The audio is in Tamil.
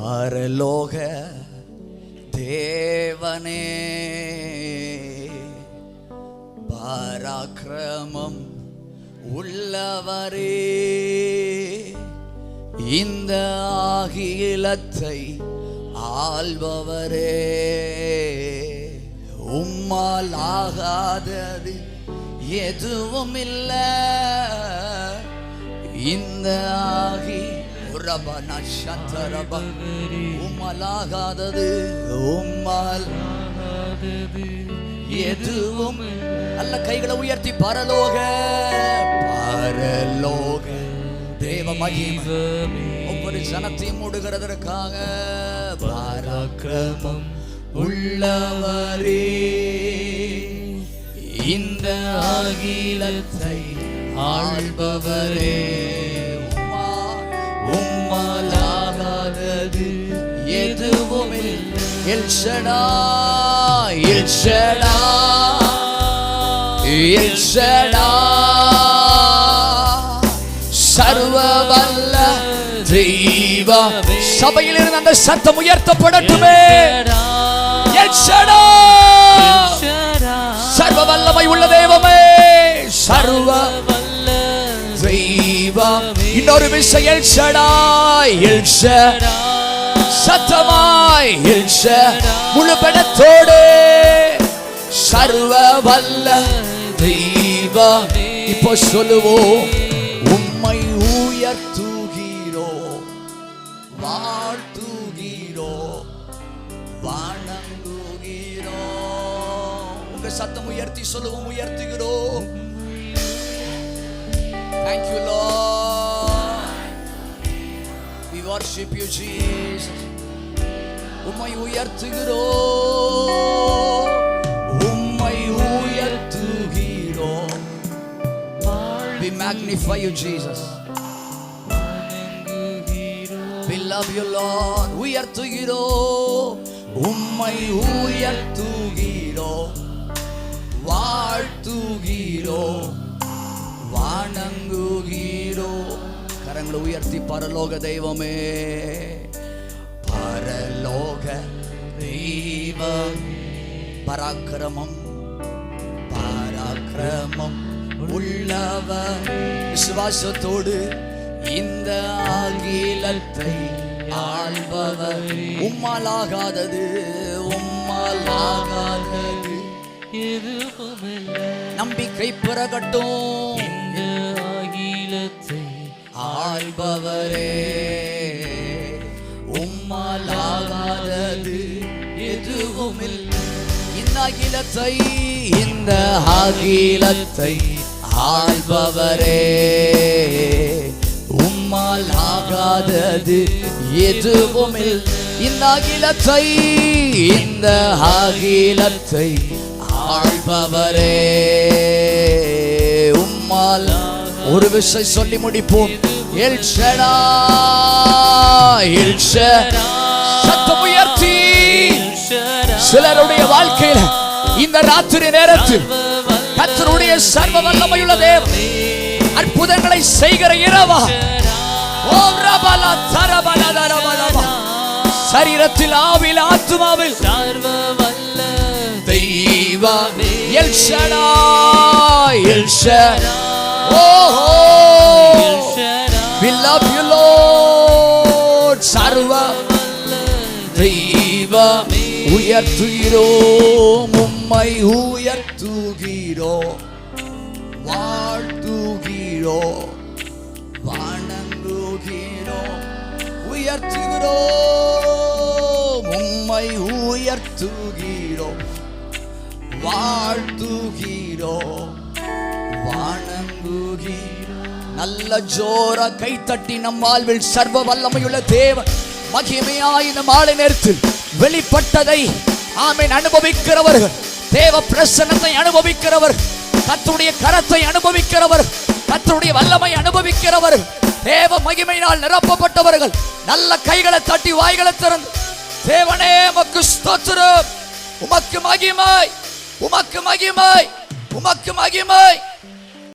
பரலோக தேவனே பராக்கிரமம் உள்ளவரே இந்த ஆகிலத்தை ஆள்பவரே. உம்மால் ஆகாதது எதுவும் இல்லை இந்த ஆகி ரபன உம்மால் எதுவும் அல்ல. கைகளை உயர்த்தி பரலோக பரலோக. தேவ மகிமை ஒவ்வொரு சனத்தையும் மூடுகிறதற்காக பராக்கிரமம் உள்ளவரே. இந்த அகிலத்தை ஆள்பவரே. உம்மாலாகாதது எதுவும் இல்லை எல்ஷடா எல்ஷடா எல்ஷடா சர்வ வல்ல தெய்வ சபையில் இருந்து அந்த சத்தம் உயர்த்தப்படட்டுமே. எல்ஷடா சர்வ வல்லமை உள்ள தெய்வமே. சர்வ தெய்வம். இன்னொரு விஷயம் எல்ஷடா எல்ஷ சத்தமாய் எல்ஷ முழு படத்தோடு சர்வ வல்ல தெய்வா இப்போ சொல்லுவோம் உம்மை உயர்த்துகிறோ வாழ்த்துகிறோ வணங்குகிறோ. உங்க சத்தம் உயர்த்தி சொல்லுவோம் உயர்த்துகிறோம். Thank you, Lord. We worship you, Jesus. உம்மை உயர்த்துகிறோ உம்மை உயர்த்துகிறோ We magnify you, Jesus. We love you, Lord. உயர்த்துகிறோ உம்மை உயர்த்துகிறோ வாழ்த்துகிறோ வணங்குகிறோ கரங்களை உயர்த்தி பரலோக தெய்வமே. பரலோக தெய்வம். பராக்கிரமம். பராக்கிரமம் உள்ளவர். விசுவாசத்தோடு இந்த அகிலத்தை ஆள்பவர். உம்மாலாகாதது உம்மாலாகாதது. நம்பிக்கை பிறகட்டும் ஆள்பவரே உம்மாலாகாதது எதுவும் இந்த அகிலத்தை இந்த அகிலத்தை ஆள்பவரே. உம்மால் ஆகாதது எதுவும் இந்த அகிலத்தை இந்த அகிலத்தை ஆள்பவரே. உம்மால் ஒரு விஷயம் சொல்லி முடிப்போம். எல்ஷடா எல்ஷ சத்தம் உயர்த்தி. சிலருடைய வாழ்க்கையில இந்த ராத்திரி நேரத்தில் கத்தருடைய சர்வ வல்லமையுள்ள தேவ அற்புதங்களை செய்கிற இரவா. தரபல சரீரத்தில் ஆவில் ஆத்மாவில் தெய்வ எல்ஷடா எல்ஷ ஓஹோ. We love you, Lord. சர்வ தெய்வ உயர்த்துகிறோம் உம்மை உயர்த்துகிறோம் வாழ்த்துகிறோம் வணங்குகிறோம் உயர்த்துகிறோம் உம்மை உயர்த்துகிறோம் வாழ்த்துகிறோம் வணங்குகிறோம் நல்ல ஜோர கைத்தட்டி நம் வாழ்வில் சர்வ வல்லமையுள்ள தேவன் மகிமையாய் இந்த மாலை நேரத்தில் வெளிப்பட்டதை ஆமீன் அனுபவிக்கிறவர்கள். தேவ பிரசன்னத்தை அனுபவிக்கிறவர் தத்துடைய கரத்தை அனுபவிக்கிறவர் தத்துடைய வல்லமை அனுபவிக்கிறவர். தேவ மகிமையினால் நிரப்பப்பட்டவர்கள் நல்ல கைகளை தட்டி வாய்களை திறந்து தேவனே உமக்கு ஸ்தோத்திரம். உமக்கு மகிமை உமக்கு மகிமை உமக்கு மகிமை.